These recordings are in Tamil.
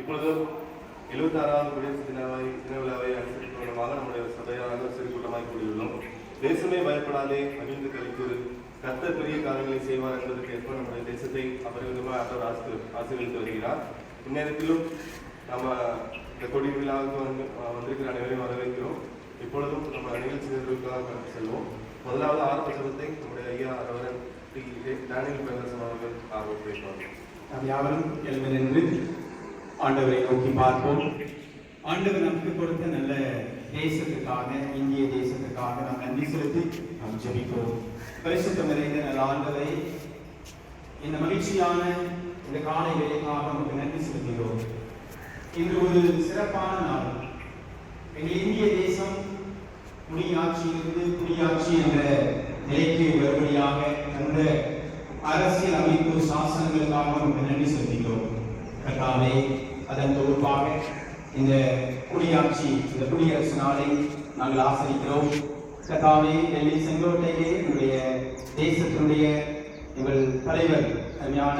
இப்பொழுது எழுபத்தி ஆறாவது குடியரசு தினவை தினவிழாவை அனுசரிக்கும் நம்முடைய சபையாக சிறு கூட்டமாக கூடியுள்ளோம். தேசமே பயப்படாதே மகிழ்ந்து கழிக்கூறு கத்த பெரிய காரியங்களை செய்வார் என்பதற்கு ஏற்ப நம்முடைய தேசத்தை அபரிவிதமாக ஆண்டவர் ஆசி ஆசீர்வதித்து வருகிறார். இந்நேரத்திலும் நம்ம இந்த கொடி விழாவுக்கு வந்து வந்திருக்கிற அனைவரையும் வரவேற்கிறோம். இப்பொழுதும் நம்ம நிகழ்ச்சி செல்வோம். முதலாவது ஆறு புத்தகத்தை நம்முடைய ஐயா அரவரன் டி. டேனியல் பேரரசன் அவர்கள் ஆர்வம் பேசுவார்கள் யாவரும் எழுந்து ஆண்டவரை நோக்கி பார்ப்போம். ஆண்டவர் நமக்கு கொடுத்த நல்ல தேசத்துக்காக இந்திய தேசத்துக்காக நாம் நன்றி செலுத்தி நாம் ஜெபிப்போம். பரிசுத்தம் நிறைந்த நல்ல ஆண்டவரை இந்த மகிழ்ச்சியான இந்த காலை வேலைக்காக நமக்கு நன்றி செலுத்துகிறோம். இன்று ஒரு சிறப்பான நாள். எங்கள் இந்திய தேசம் குடியாட்சியிலிருந்து குடியாட்சி என்ற நிலைக்கு வரும்படியாக அந்த அரசியல் அமைப்பு சாசனங்களுக்காக நமக்கு நன்றி செலுத்துகிறோம். கர்த்தாவே அதன் தொகுப்பாக இந்த குடியாட்சி இந்த குடியரசு நாளை நாங்கள் ஆசரிக்கிறோம். கதாவே டெல்லி செங்கோட்டையே என்னுடைய தேசத்தினுடைய எங்கள் தலைவர் அருமையான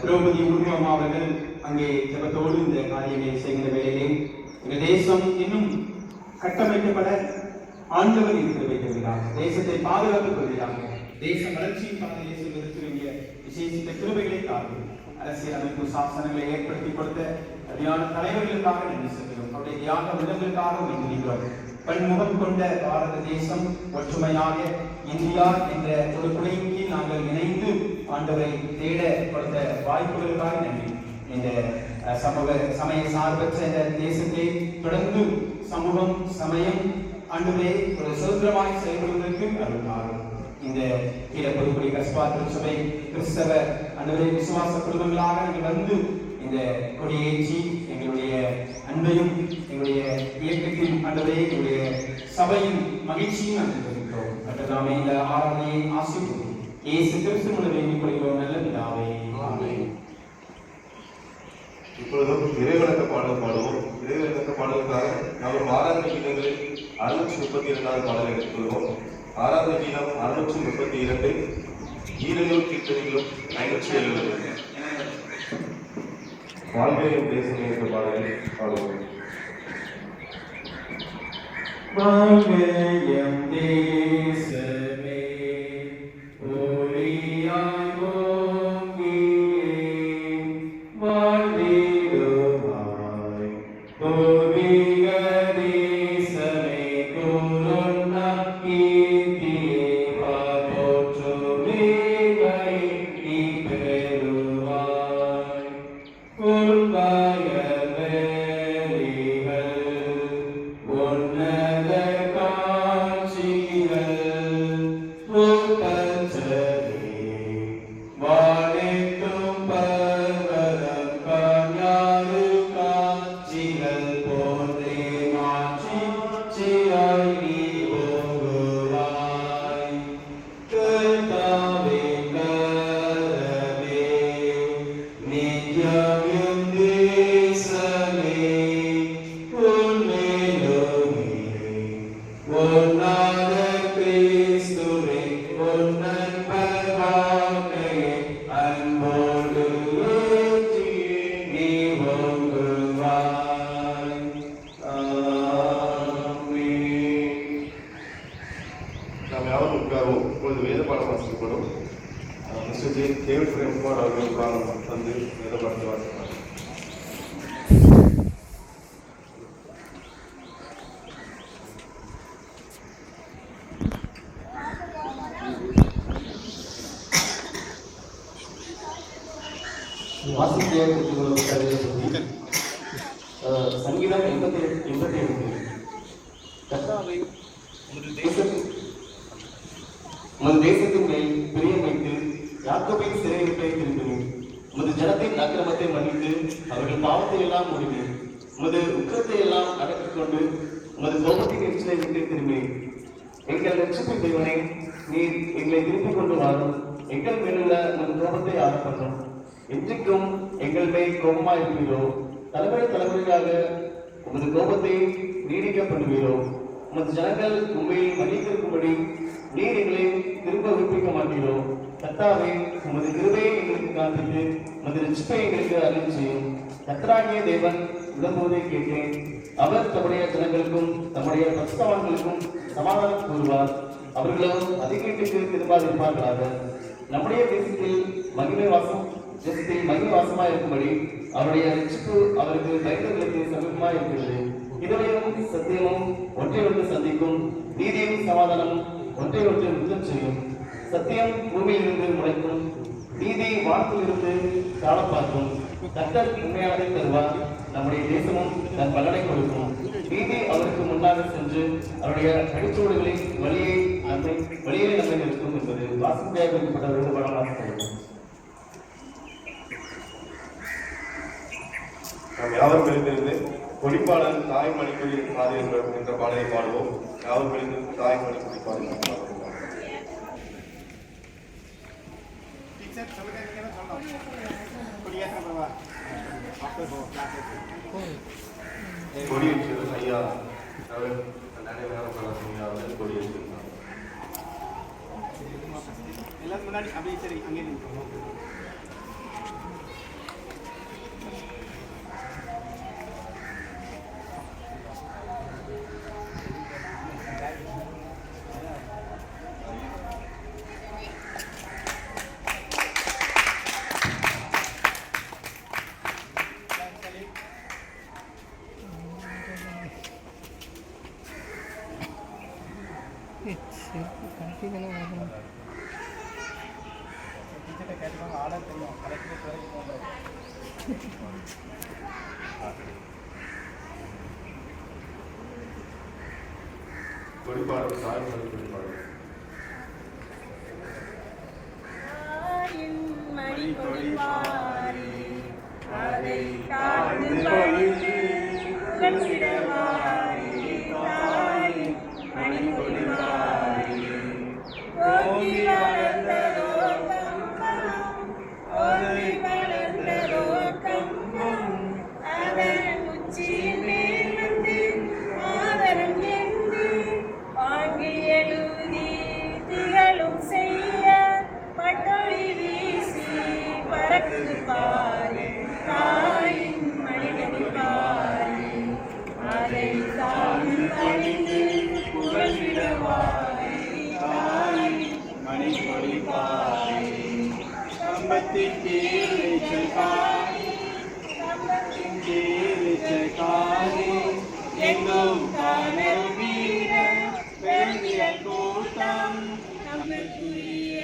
திரௌபதி முர்மு அவர்கள் அங்கே ஜபத்தோடு இந்த காரியங்களை செய்கிற வேளையிலே எங்கள் தேசம் இன்னும் கட்டமைக்கப்பட ஆண்டவர் இருக்க வைத்திருக்கிறார் தேசத்தை பாதுகாத்துக் கொள்கிறார்கள். தேச வளர்ச்சியின் பாதையை செல்வதற்கு வேண்டிய விசேஷித்த கிருபைகளை தாரும் அரசியல் அமைப்பு சாசனங்களை ஏற்படுத்தி கொடுத்த அருமையான தலைவர்களுக்காக நன்றி செல்கிறோம். அவருடைய தியாக விதங்களுக்காக நன்றிக்கிறோம் பன்முகம் கொண்ட பாரத தேசம் ஒற்றுமையாக இந்தியா என்ற ஒரு குடையின் கீழ் நாங்கள் இணைந்து ஆண்டவரை தேட கொடுத்த வாய்ப்புகளுக்காக நன்றி. இந்த சமூக சமய சார்பற்ற இந்த தேசத்தை தொடர்ந்து சமூகம் சமயம் அன்றுமே ஒரு சுதந்திரமாய் செயல்படுவதற்கு அருள் இந்த கீழப்பொதுக்குடி கஸ்பா திருச்சபை கிறிஸ்தவ அன்றுவரை விசுவாச குடும்பங்களாக நீங்கள் வந்து இந்த கொடியேற்றி எங்களுடைய அன்பையும் எங்களுடைய இயக்கத்தின் அன்றுவரை எங்களுடைய சபையின் மகிழ்ச்சியும் அனுபவிக்கிறோம் கட்டதாமே இந்த ஆராதனையை ஆசிர்வதிக்கும் இயேசு கிறிஸ்து மூலம் வேண்டிக் கொள்கிறோம். நல்ல பிதாவே. இப்பொழுதும் இறைவணக்க பாடல் பாடுவோம். இறைவணக்க பாடலுக்காக நாம் ஆராதனை கீதங்களில் அறுநூற்றி முப்பத்தி இரண்டாவது பாடலை எடுத்துக்கொள்வோம் ஆராதனை கீதம் அறுநூற்றி முப்பத்தி இரண்டு. ஈரலூர் ஐநூற்றி எழுபது வாழ்க்கையும் பேசுங்க என்ற பாடலை பாடுவோம். வாழ்வேயம் தேசமே. அஹ் மிஸ்டர் ஜே பிரேம்குமார் அவர்கள் பாடம் வந்து வேத சங்கீதம் எண்பத்தி எண்பத்தி ஐந்து உமது தேசத்தின் உமது தேசத்தின் மேல் பிரியம் வைத்து யாக்கோபின் சிறையிருப்பை திரும்பினேன். உமது ஜனத்தின் அக்கிரமத்தை மன்னித்து அவர்கள் பாவத்தை எல்லாம் முடிவேன் உமது உக்கத்தை எல்லாம் அடக்கிக் கொண்டு உமது கோபத்தின் எரிச்சலை விட்டு திரும்பினேன். எங்கள் ரட்சிப்பின் தேவனே நீர் எங்களை திருப்பிக் கொண்டு வாரும். எங்கள் மேலுள்ள உமது கோபத்தை ஆரப்பண்ணும் என்றைக்கும் எங்கள் மேல் கோபமாயிருப்பீரோ? தலைமுறை தலைமுறையாக உமது கோபத்தை நீடிக்க பண்ணுவீரோ உமது ஜனங்கள் உண்மையில் மன்னித்திருக்கும்படி நீர் எங்களை திரும்ப விற்பிக்க மாட்டீரோ? கத்தாவே உமது கிருபையை எங்களுக்கு காண்பித்து உமது ரட்சிப்பை எங்களுக்கு அருள் செய்யும். கத்தராகிய தேவன் விடும்போதே கேட்டேன். அவர் தம்முடைய ஜனங்களுக்கும் தம்முடைய பரிசுத்தவான்களுக்கும் சமாதானம் கூறுவார். அவர்களும் அதை கேட்டு நம்முடைய தேசத்தில் மகிமை வாசம் தேசத்தில் மகிமை வாசமாக இருக்கும்படி அவருடைய ரிச்சிப்பு அவருக்கு பயந்தவர்களுக்கு சமீபமாக இருக்கிறது. இதனையும் சத்தியமும் ஒன்றை ஒன்று சந்திக்கும் நீதியும் சமாதானமும் ஒன்றை ஒன்று யுத்தம் செய்யும். சத்தியம் பூமியிலிருந்து முளைக்கும் நீதி வானத்திலிருந்து காலம் பார்க்கும். கர்த்தர் உண்மையானதை தருவார். நம்முடைய தேசமும் தன் பலனை கொடுக்கும். நீதி அவருக்கு முன்னாக சென்று அவருடைய அடிச்சோடுகளின் வழியை நம்மை வழியை நம்மை நிறுத்தும் என்பது வாசிப்பையாக குறிப்பிட்ட ஒரு படமாக நாம் யாவரும் எழுந்திருந்து கொடிப்பாளன் தாய் மணிக்குடி பாதை என்ற பாடலை பாடுவோம். யாவரும் எழுந்திருந்து தாய் மணிக்குடி பாடல் என்ற பாடலை பாடுவோம் கொடியேற்றது ஐயா அவர் நடைபெற ஐயா அவர்கள் கொடியேற்றிருந்தார் எல்லாத்துக்கு முன்னாடி அப்படியே சரி அங்கே நிற்கும் கொடிப்பாளர் தாய் மணிக்குடி பாடல் மணி பொழிவாரி அதை காத்து புகழ்ந்திடவாரி தாயின் மணி பொழிப்பாரி கம்பத்தின் கீழ் காணி கம்பத்தின் கீழ் காணி எங்கும் காணல் வீர பெருந்திர கூட்டம் நமக்குரிய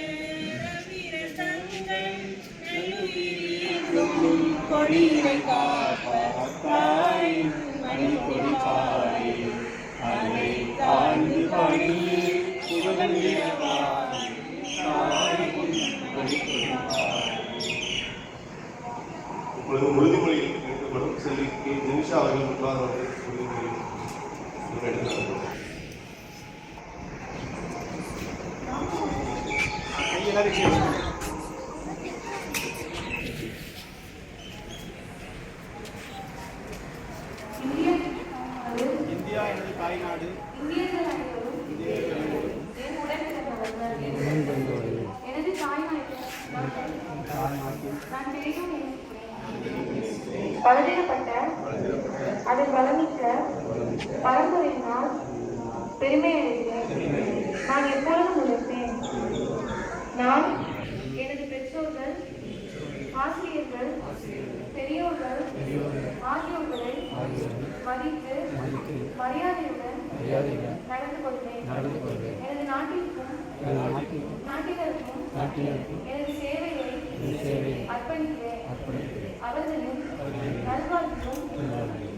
வீர தங்கள் நெல்லுயிரும் கொடியை காப்பார் தாயின் மணி பொழிப்பாரி அதை தாழ்ந்து பணிந்து புகழ்ந்திடவாரி தாயின் மணி பொழிப்பாரி இப்பொழுது உறுதிமொழியில் எடுக்கப்படும் செல்வி கே. நிமிஷா அவர்கள் முன்பாக வந்து இந்தியா எனது தாய்நாடு எனது தாய்நாட்டில் நான் அதன் வளமிக்க பரம்பரையினால் பெருமை அடைகிறேன். நான் எப்பொழுதும் உழைப்பேன்? நான் எனது பெற்றோர்கள் ஆசிரியர்கள் பெரியோர்கள் ஆகியோர்களை மதித்து மரியாதையுடன் நடந்து கொள்வேன். எனது நாட்டிற்கும் நாட்டினருக்கும் எனது சேவையை அர்ப்பணிக்கிறேன். அவர்களின் நல்வாழ்வும் வளமுமே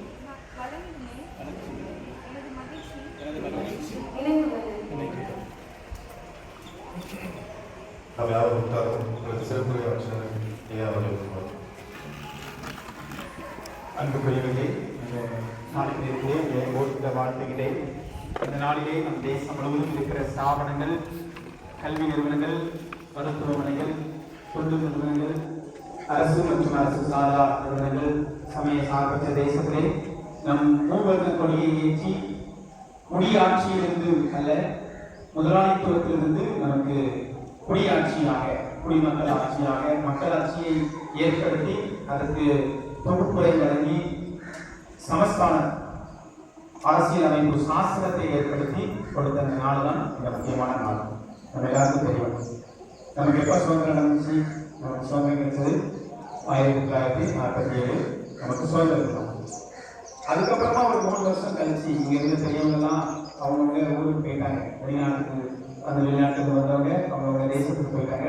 உட்காரும் சிறப்புரை ஆட்சியர் ஐயா அவர்கள் முன்பாக. நாளிலே வாழ்த்துகிறேன் இந்த நாளிலே நம் தேசம் முழுவதும் இருக்கிற ஸ்தாபனங்கள் கல்வி நிறுவனங்கள் மருத்துவமனைகள் தொண்டு நிறுவனங்கள் அரசு மற்றும் அரசு சாரா நிறுவனங்கள் சமய சார்பற்ற தேசத்திலே நம் மூவர்கள் கொடியை ஏற்றி குடியாட்சியிலிருந்து அல்ல முதலாளித்துவத்திலிருந்து நமக்கு குடியாட்சியாக குடிமக்கள் ஆட்சியாக மக்களாட்சியை ஏற்படுத்தி அதற்கு தொகுப்புரை வழங்கி சமஸ்தான அரசியல் அமைப்பு சாஸ்திரத்தை ஏற்படுத்தி கொடுத்த அந்த நாள் தான் இந்த முக்கியமான நாள். நம்ம எல்லாருக்கும் தெரியும். நமக்கு எப்போ சுதந்திரம் நடந்துச்சு? நமக்கு சுதந்திரம் கிடைச்சது ஆயிரத்தி தொள்ளாயிரத்தி நாற்பத்தி ஏழு. நமக்கு சுதந்திரம் தான். அதுக்கப்புறமா ஒரு மூணு வருஷம் கழிச்சு இங்க இருந்து பெரியவங்கலாம் அவங்கவுங்க ஊருக்கு போயிட்டாங்க. வெளிநாட்டுக்கு அந்த வெளிநாட்டுக்கு வந்தவங்க அவங்கவுங்க தேசத்துக்கு போயிட்டாங்க.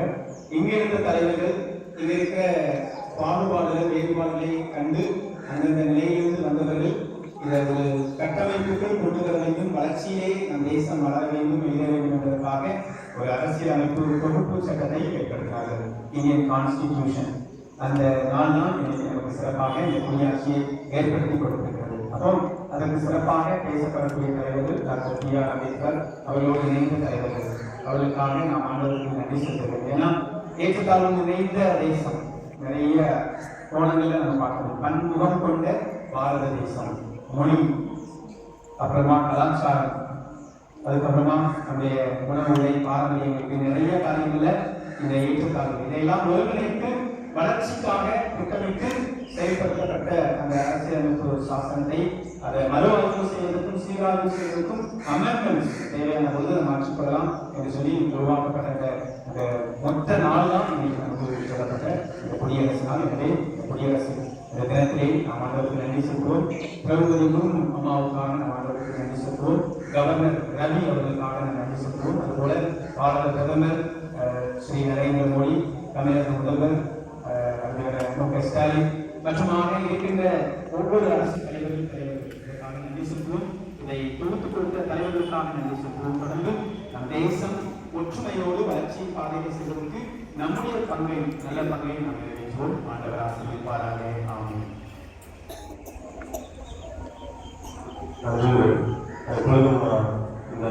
இங்க இருந்த தலைவர்கள் இங்க இருக்க பாகுபாடுகள் வேறுபாடுகளை கண்டு அந்தந்த நிலையிலிருந்து வந்தவர்கள் இதை ஒரு கட்டமைப்புக்குள் கொண்டு வர வேண்டும் வளர்ச்சியிலே நம் தேசம் வளர வேண்டும் எழுத வேண்டும் என்பதற்காக ஒரு அரசியல் அமைப்பு தொகுப்பு சட்டத்தை ஏற்படுத்தினார்கள். Indian constitution. அந்த நாள் தான் இன்னைக்கு சிறப்பாக இந்த குடியாட்சியை ஏற்படுத்தி கொடுத்திருக்கிறது. அப்புறம் அதற்கு சிறப்பாக பேசப்படக்கூடிய தலைவர்கள் டாக்டர் பி ஆர் அம்பேத்கர் அவர்களோடு இணைந்த தலைவர்கள். அவர்களுக்காக நாம் ஆண்டவருக்கு நன்றி செலுத்துகிறோம். ஏன்னா ஏற்றத்தாழ்வு நிறைந்த தேசம் நிறைய கோணங்களில் நம்ம பார்க்கணும். பன்முகம் கொண்ட பாரத தேசம் மொழி அப்புறமா கலாச்சாரம் அதுக்கப்புறமா நம்முடைய உணவுகளை பாரம்பரியங்களுக்கு நிறைய காரியங்களில் இந்த ஏற்றத்தாழ்வு. இதையெல்லாம் ஒருங்கிணைத்து வளர்ச்சிக்காக திட்டமிட்டு செயல்படுத்தப்பட்ட அந்த அரசியலமைப்பு சாசனத்தை அதை மறு ஆய்வு செய்வதற்கும் சீராய்வு செய்வதற்கும் அமெண்ட்மெண்ட்ஸ் தேவையான போது அதை மாற்றிக்கொள்ளலாம் என்று சொல்லி உருவாக்கப்பட்ட அந்த மொத்த நாள் தான் இன்னைக்கு நமக்கு சொல்லப்பட்ட இந்த குடியரசு நாள். எனவே குடியரசு இந்த தினத்திலே நாம் ஆண்டவருக்கு நன்றி செலுத்துவோம் பிரபுதிக்கும் அம்மாவுக்கான நாம் ஆண்டவருக்கு நன்றி செலுத்துவோம் கவர்னர் ரவி அவர்களுக்காக நாம் நன்றி செலுத்துவோம் அதுபோல பாரத பிரதமர் ஸ்ரீ நரேந்திர மோடி தமிழக முதல்வர் அறிஞர் மு க ஸ்டாலின் மற்றுமாக இருக்கின்ற ஒவ்வொரு அரசு தலைவர்கள் தலைவர்களுக்காக நன்றி சொல்வோம் இதை தொகுத்து கொடுத்த தலைவர்களுக்காக நன்றி சொல்வோம் தொடர்ந்து நம் தேசம் ஒற்றுமையோடு வளர்ச்சி பாதையில் செல்வதற்கு நம்முடைய பங்கை நல்ல பங்கை நாம் நிறைவேற்றுவோம் ஆண்டவர் ஆசீர்வாராக ஆகும் இந்த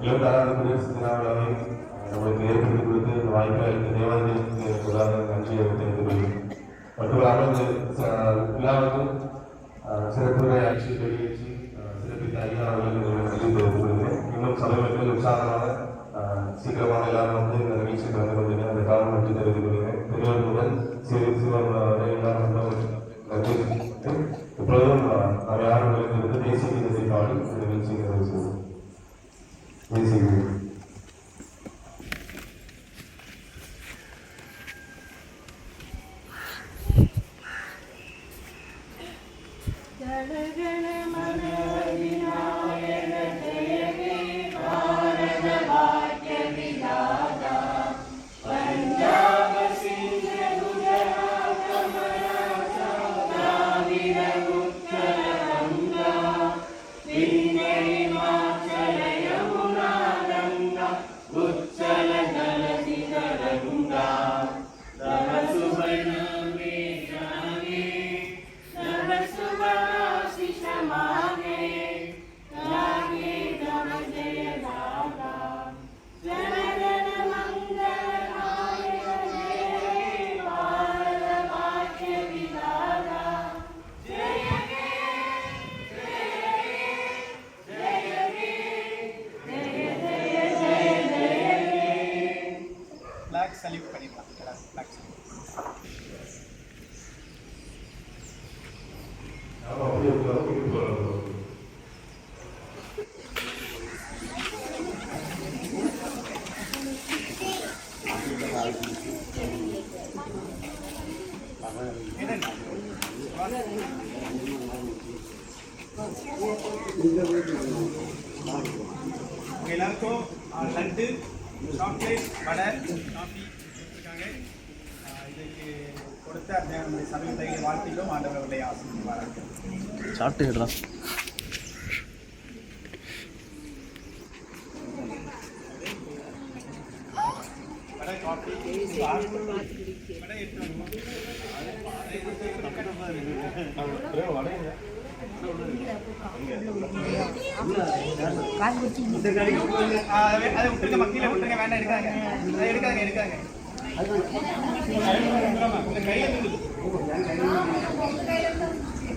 இருபத்தாறாவது குடியரசு தின விழாவை நம்மளுக்கு ஏற்படுத்தி கொடுத்து இந்த வாய்ப்பை அளித்த தேவாலயத்திற்கு சமீபத்தில் சீக்கிரமாக いいよ。வடைங்க. ஆ, அதை அதை விட்டுருங்க மக்கீல விட்டுருங்க வேண்டாம் எடுக்காங்க எடுக்காங்க எடுக்காங்க